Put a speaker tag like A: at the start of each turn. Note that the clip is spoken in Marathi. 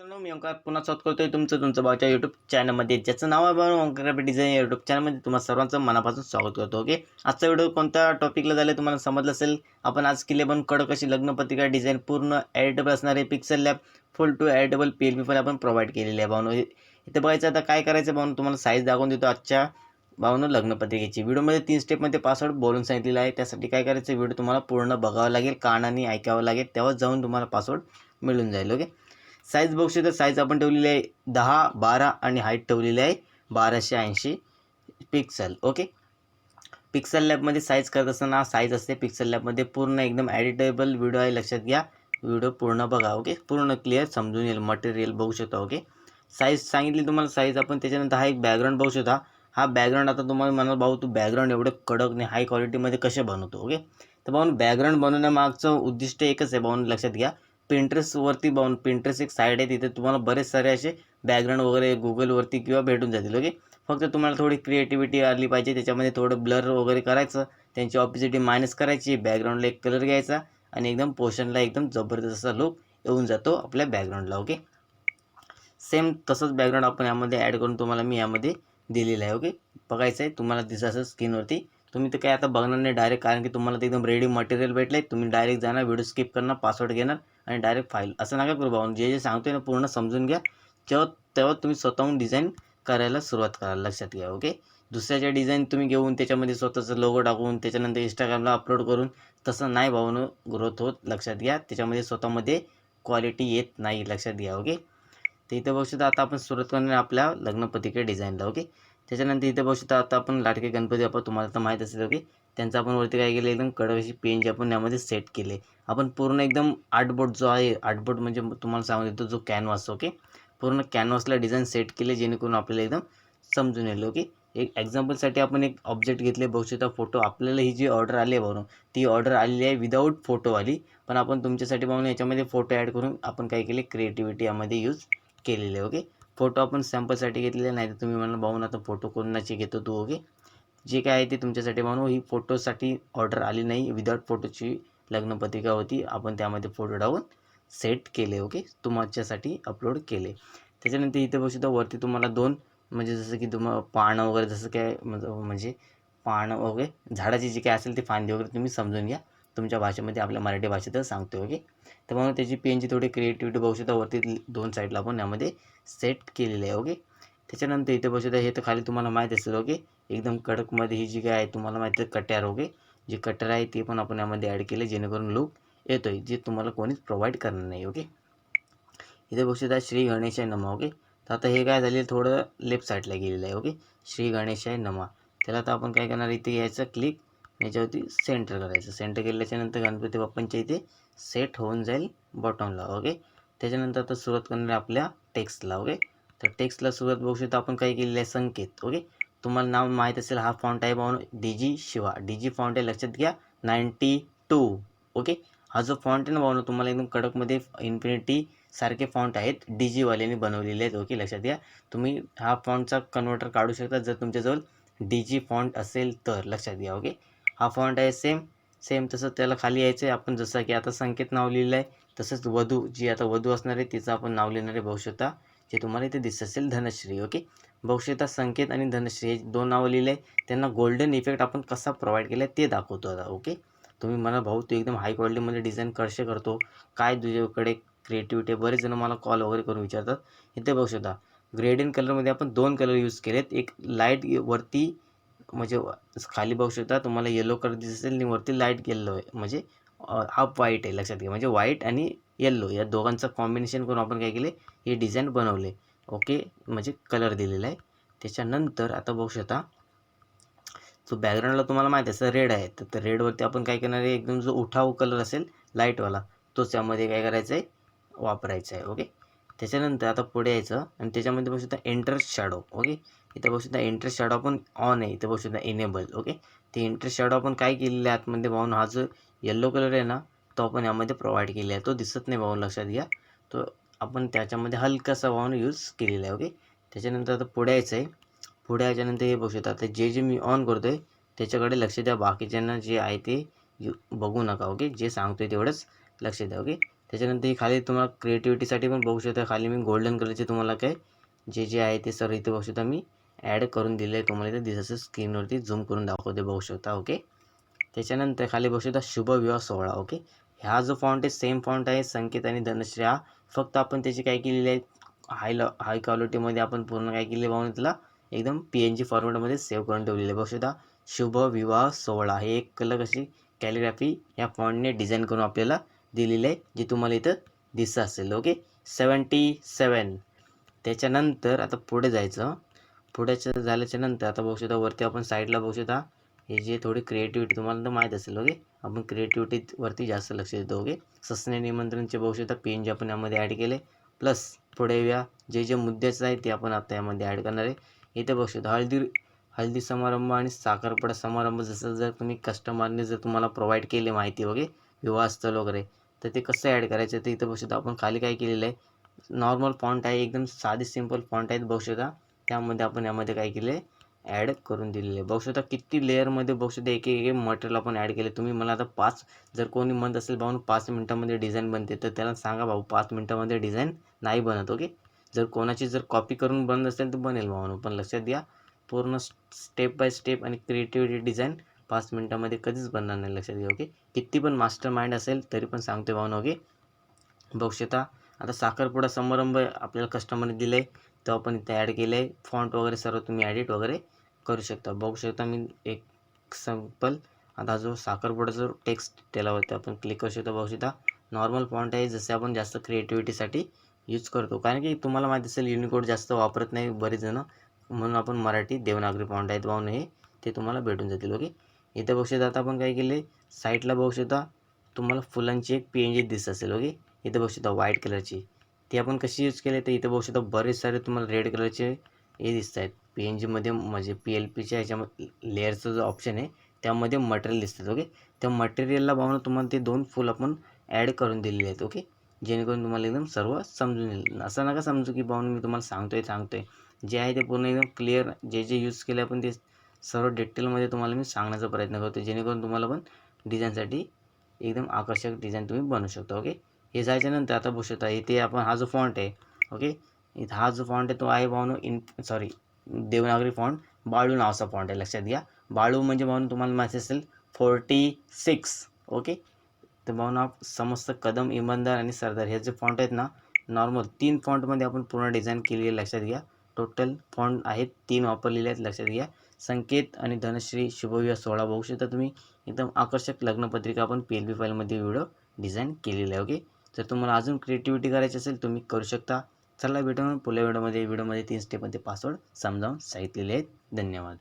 A: मित्रांनो मी ओंकार पुन्हा स्वागत करतोय तुमचं तुमचं भावच्या युट्यूब चॅनलमध्ये ज्याचं नाव आहे बघा ओंकार डिझाईन युट्यूब चॅनलमध्ये तुम्हाला सर्वांचं मनापासून स्वागत करतो ओके आजचा व्हिडिओ कोणत्या टॉपिकला झालं तुम्हाला समजलं असेल आपण आज केले पण कडक अशी लग्नपत्रिका डिझाईन पूर्ण एडिटेबल असणारे pixel lab full to editable P L P पण आपण प्रोव्हाइड केलेली आहे भावनो. इथे बघायचं आता काय करायचं भावनो? तुम्हाला साईज दाखवून देतो आजच्या भावनो लग्नपत्रिकेची व्हिडिओमध्ये तीन स्टेपमध्ये पासवर्ड बोलून सांगितलेलं आहे. त्यासाठी काय करायचं व्हिडिओ तुम्हाला पूर्ण बघावं लागेल कानाने ऐकावं लागेल तेव्हा जाऊन तुम्हाला पासवर्ड मिळून जाईल ओके साईज बघू शकता. साईज आपण ठेवलेली आहे दहा बारा आणि हाईट ठेवलेली आहे बाराशे ऐंशी पिक्सल ओके पिक्सल लॅबमध्ये साईज करत असताना साईज असते. पिक्सल लॅबमध्ये पूर्ण एकदम ॲडिटेबल व्हिडिओ आहे. लक्षात घ्या. व्हिडिओ पूर्ण बघा ओके पूर्ण क्लिअर समजून येईल. मटेरियल बघू शकता ओके साईज सांगितली तुम्हाला. साईज आपण त्याच्यानंतर हा एक बॅकग्राऊंड बघू शकता. हा बॅकग्राऊंड आता तुम्हाला म्हणाल भाऊ तू बॅकग्राऊंड एवढं कडक नाही हाय क्वालिटीमध्ये कसे बनवतो? ओके तर भाऊन बॅकग्राऊंड बनवण्यामागचं उद्दिष्ट एकच आहे भाऊन लक्षात घ्या. पिंट्रेसवरती पाहून पिंट्रेस एक साईड आहे तिथे तुम्हाला बरेच सारे असे बॅकग्राऊंड वगैरे गुगलवरती किंवा भेटून जातील ओके फक्त तुम्हाला थोडी क्रिएटिव्हिटी आली पाहिजे त्याच्यामध्ये थोडं ब्लर वगैरे करायचं त्यांची ऑपिसिटी मायनस करायची बॅकग्राऊंडला एक कलर घ्यायचा आणि एकदम पोर्शनला एकदम जबरदस्त असा लुक येऊन जातो आपल्या बॅकग्राऊंडला ओके सेम तसंच बॅकग्राऊंड आपण यामध्ये ॲड करून तुम्हाला मी यामध्ये दिलेलं आहे ओके बघायचं आहे तुम्हाला दिसायचं असेल स्क्रीनवरती तुम्ही तर काय आता बघणार नाही डायरेक्ट कारण की तुम्हाला ते एकदम रेडी मटेरियल भेटलं आहे तुम्ही डायरेक्ट जाणार व्हिडिओ स्किप करणार पासवर्ड घेणार. आणि डायरेक्ट फाईल असं नका करू भाऊ. जे जे सांगतोय ना पूर्ण समजून घ्या. तेव्हा तेव्हा तुम्ही स्वतःहून डिझाईन करायला सुरुवात करा. लक्षात घ्या ओके दुसऱ्याच्या डिझाईन तुम्ही घेऊन त्याच्यामध्ये स्वतःचं लोगो टाकून त्याच्यानंतर इंस्टाग्रामला अपलोड करून तसं नाही भाऊन ग्रोथ होत. लक्षात घ्या. त्याच्यामध्ये स्वतःमध्ये क्वालिटी येत नाही. लक्षात घ्या ओके ते इथं बघू शकता आता आपण सुरुवात करणार आपल्या लग्नपत्रिके डिझाईनला ओके त्याच्यानंतर इथे बघू शकता आता आपण लाटके गणपती आपण तुम्हाला तर माहीत असेल ओके त्यांचं आपण वरती काय केलं एकदम कडक अशी पेन जे आपण यामध्ये सेट केले. आपण पूर्ण एकदम आर्टबोर्ड जो आहे आर्टबोर्ड म्हणजे तुम्हाला सांगून देतो जो कॅनव्हास ओके पूर्ण कॅनव्हासला डिझाईन सेट केले जेणेकरून आपल्याला एकदम समजून येईल ओके एक एक्झाम्पलसाठी आपण एक ऑब्जेक्ट घेतले बघू शकता फोटो आपल्याला ही जी ऑर्डर आली आहे बघून ती ऑर्डर आलेली आहे विदाऊट फोटोवाली पण आपण तुमच्यासाठी बघून याच्यामध्ये फोटो ॲड करून आपण काय केले क्रिएटिव्हिटी यामध्ये यूज केलेले ओके फोटो आपण सॅम्पलसाठी घेतलेले नाही तर तुम्ही मला भाऊन आता फोटो कोणाचे घेतो तू ओके? जे काय आहे ते तुमच्यासाठी म्हणून ही फोटोसाठी ऑर्डर आली नाही. विदाउट फोटोची लग्नपत्रिका होती. आपण त्यामध्ये फोटो टाकून सेट केले ओके? तुमच्यासाठी अपलोड केले. त्याच्यानंतर इथे बघू वरती तुम्हाला दोन म्हणजे जसं की तुम्हाला पानं वगैरे जसं काय म्हणजे, म्हणजे पानं वगैरे झाडाची जी काय असेल ती फांदी वगैरे तुम्ही समजून घ्या. तुमच्या भाषेमध्ये आपल्या मराठी भाषेतच सांगतो ओके? तर म्हणून त्याची पेनची थोडी क्रिएटिव्हिटी बघू शकता. वरती दोन साईडला आपण यामध्ये सेट केलेले आहे ओके? त्याच्यानंतर इथे बघू शकता हे तर खाली तुम्हाला माहीत असेल ओके? एकदम कडकमध्ये ही जी काय आहे तुम्हाला माहिती आहे कट्यार ओके? जे कट्यार आहे ते पण आपण यामध्ये ॲड केले जेणेकरून लुक येतो आहे जे तुम्हाला कोणीच प्रोव्हाइड करणार नाही ओके? इथे बघू शकता श्री गणेशाय नमा ओके? तर आता हे काय झाले थोडं लेफ्ट साईडला गेलेलं आहे ओके? श्री गणेशाय नमा. त्याला तर आपण काय करणार इथे यायचं क्लिक याच्यावरती सेंटर करायचं. सेंटर केल्याच्यानंतर गणपती बाप्पांच्या इथे सेट होऊन जाईल बॉटमला ओके त्याच्यानंतर आता सुरुवात करणार आपल्या टेक्स्टला ओके तर टेक्स्टला सुरुवात बघू शकतो आपण काय केलेलं आहे संकेत ओके तुम्हाला नाव माहीत असेल हा फॉन्ट आहे म्हणून D G Shiva. D G font आहे लक्षात घ्या नाईन्टी टू ओके हा जो फॉन्ट आहे ना भाऊ तुम्हाला एकदम कडकमध्ये इन्फिनिटी सारखे फॉन्ट आहेत डी जीवाल्याने बनवलेले आहेत ओके लक्षात घ्या. तुम्ही हा फॉन्टचा कन्व्हर्टर काढू शकता जर तुमच्याजवळ डी जी फॉन्ट असेल तर लक्षात घ्या ओके हा फॉन्ट आहे सेम सेम तसं त्याला खाली यायचं आहे आपण जसं की आता संकेत नाव लिहिलं आहे तसंच वधू जी आता वधू असणार आहे तिचं आपण नाव लिहिणार आहे भविष्यता. जे तुम्हाला इथे दिसत असेल धनश्री ओके? भविष्यता संकेत आणि धनश्री हे दोन नावं लिहिले त्यांना गोल्डन इफेक्ट आपण कसा प्रोव्हाइड केला आहे ते दाखवतो आता ओके? तुम्ही मला भाऊ तू एकदम हाय क्वालिटीमध्ये डिझाईन कसे करतो काय तुझ्याकडे क्रिएटिव्हिटी बरेच जण मला कॉल वगैरे करून विचारतात. इथे बघू शकता ग्रेडियन कलरमध्ये आपण दोन कलर यूज केलेत. एक लाइट वरती म्हणजे खाली बघू शकता तुम्हाला येलो कलर दिसत असेल आणि वरती लाइट येल्लो आहे. म्हणजे हाफ व्हाईट आहे लक्षात घ्या. म्हणजे व्हाईट आणि येल्लो या दोघांचं कॉम्बिनेशन करून आपण काय केले हे डिझाईन बनवले ओके म्हणजे कलर दिलेला आहे. त्याच्यानंतर आता बघू शकता जो बॅकग्राऊंडला तुम्हाला माहिती असेल रेड आहे. तर रेडवरती आपण काय करणार आहे? एकदम जो उठाव कलर असेल लाईटवाला तोच त्यामध्ये काय करायचं आहे? वापरायचा आहे. ओके त्याच्यानंतर आता पुढे यायचं आणि त्याच्यामध्ये बघू शकता एंटर शॅडो ओके इथं बघू शकता इंटरेस्ट शॅडो पण ऑन आहे. इथं बघू शकता इनेबल ओके ते इंटरेस्ट शॅडो आपण काय केलेलं आहे आतमध्ये भाऊन? हा जो येल्लो कलर आहे ना तो आपण यामध्ये प्रोव्हाइड केलेला आहे. तो दिसत नाही भाऊन लक्षात घ्या. तो आपण त्याच्यामध्ये हलकासा भाऊन यूज केलेला आहे ओके त्याच्यानंतर आता पुढे यायचं आहे. पुढे याच्यानंतर हे बघू शकता आता जे जे मी ऑन करतो आहे त्याच्याकडे लक्ष द्या. बाकीच्यांना जे आहे ते यू बघू नका ओके जे सांगतो आहे तेवढंच लक्ष द्या ओके त्याच्यानंतर हे खाली तुम्हाला क्रिएटिव्हिटीसाठी पण बघू शकता. खाली मी गोल्डन कलरचे तुम्हाला काय जे जे आहे ते सर्व इथे बघू शकता मी. ॲड करून दिले आहे तुम्हाला इथे. दिसत स्क्रीनवरती झूम करून दाखवते बघू शकता ओके त्याच्यानंतर खाली बघू शकता शुभविवाह सोहळा ओके ह्या जो फॉन्ट आहे सेम फॉन्ट आहे संकेत आणि धनश्री. हा फक्त आपण त्याची काय केलेली आहे? हाय ल हाय क्वालिटीमध्ये आपण पूर्ण काय केले पाहून त्याला एकदम पी एन जी फॉर्मॅटमध्ये सेव्ह करून ठेवलेलं आहे. बघू शकता शुभ विवाह सोहळा. हे एक कलर अशी कॅलिग्राफी या फॉन्टने डिझाईन करून आपल्याला दिलेली आहे जे तुम्हाला इथं दिसत असेल ओके सेवन्टी सेवन त्याच्यानंतर आता पुढे जायचं. थोड्याच्या झाल्याच्यानंतर आता बघू शकता वरती आपण साईडला बघू शकता. हे जे थोडी क्रिएटिव्हिटी तुम्हाला तर माहीत असेल ओके आपण क्रिएटिव्हिटीवरती जास्त लक्ष देतो ओके सस्ने निमंत्रणचे बघू शकता पेन जे आपण यामध्ये ॲड केले. प्लस पुढे या जे जे मुद्द्याचं आहे ते आपण आता यामध्ये ॲड करणार आहे. इथे बघू शकता हळदी हळदी समारंभ आणि साखरपुडा समारंभ जसं जर तुम्ही कस्टमरने जर तुम्हाला प्रोव्हाइड केले माहिती वगैरे विवाहस्थळ वगैरे तर ते कसं ॲड करायचं ते इथं बघू शकता. आपण खाली काय केलेलं आहे? नॉर्मल फॉन्ट आहे एकदम साधी सिंपल फॉन्ट आहेत बघू शकता. त्यामध्ये आपण यामध्ये काय केले ॲड करून दिलेले आहे बघू शकता किती लेअरमध्ये बघू शकता एक एक मटेरियल आपण ॲड केले तुम्ही मला आता पाच जर कोणी म्हणत असेल भाऊ पाच मिनटामध्ये डिझाईन बनते तर त्याला सांगा भाऊ पाच मिनटामध्ये डिझाईन नाही बनत ओके जर कोणाची जर कॉपी करून बनत असेल तर बनेल भाऊ पण लक्षात द्या पूर्ण स्टेप बाय स्टेप आणि क्रिएटिव्हिटी डिझाईन पाच मिनटामध्ये कधीच बनणार नाही लक्षात घ्या ओके किती पण मास्टर माइंड असेल तरी पण सांगते भाऊ ओके बघू शकता आता साखरपुडा समारंभ आपल्याला कस्टमरने दिले आहे तो आपण इथे ॲड केलं आहे फॉन्ट वगैरे सर्व तुम्ही ॲडिट वगैरे करू शकता. बघू शकता मी एक सिंपल आता जो साखरपुडा जो टेक्स्ट त्यालावरती आपण क्लिक करू शकतो. बघू शकता नॉर्मल फॉन्ट आहे. जसे आपण जास्त क्रिएटिव्हिटीसाठी यूज करतो. कारण की तुम्हाला माहिती असेल युनिकोड जास्त वापरत नाही बरेच जणं. म्हणून आपण मराठी देवनागरी फॉन्ट आहेत म्हणून हे ते तुम्हाला भेटून जातील. ओके इथे बघू शकता आता आपण काय केले साईडला बघू शकता तुम्हाला फुलांची एक पी एन जी दिसत असेल. ओके इथे बघू शकता व्हाईट कलरची ती आपण कशी यूज केली तर इथे बघू शकता बरेच सारे तुम्हाला रेड कलरचे हे दिसत आहेत पी एन जीमध्ये म्हणजे पी एल पीच्या ह्याच्यामध्ये लेअरचं जो ऑप्शन आहे त्यामध्ये मटेरियल दिसतात ओके त्या मटेरियलला पाहून तुम्हाला ते दोन फुल आपण ॲड करून दिलेले आहेत ओके जेणेकरून तुम्हाला एकदम सर्व समजून येईल. असं नका समजू की पाहून मी तुम्हाला सांगतो आहे सांगतो आहे जे आहे ते पूर्ण एकदम क्लिअर जे जे यूज केले आपण ते सर्व डिटेलमध्ये तुम्हाला मी सांगण्याचा प्रयत्न करतो जेणेकरून तुम्हाला पण डिझाईनसाठी एकदम आकर्षक डिझाईन तुम्ही बनवू शकता ओके हे जायच्यानंतर आता बघू शकता इथे आपण हा जो फॉन्ट आहे ओके इथं हा जो फॉन्ट आहे तो आहे भावनो in sorry Devanagari font Balu नावाचा फॉन्ट आहे लक्षात घ्या. बाळू म्हणजे भावनो तुम्हाला माहिती असेल फोर्टी सिक्स ओके तर भावना समस्त कदम इमानदार आणि सरदार हे जे फॉन्ट आहेत ना नॉर्मल तीन फॉन्टमध्ये आपण पूर्ण डिझाईन केली आहे लक्षात घ्या. टोटल फॉन्ट आहेत तीन वापरलेले आहेत लक्षात घ्या. संकेत आणि धनश्री शुभविवाह सोहळा बघू शकता तुम्ही. एकदम आकर्षक लग्नपत्रिका आपण पी एल बी फाईलमध्ये व्हिडिओ डिझाईन केलेला आहे ओके जर तुम्हाला अजून क्रिएटिव्हिटी करायची असेल तुम्ही करू शकता. चला भेटून पुढल्या व्हिडिओमध्ये व्हिडिओमध्ये तीन स्टेपमध्ये पासवर्ड समजावून सांगितलेले आहेत. धन्यवाद.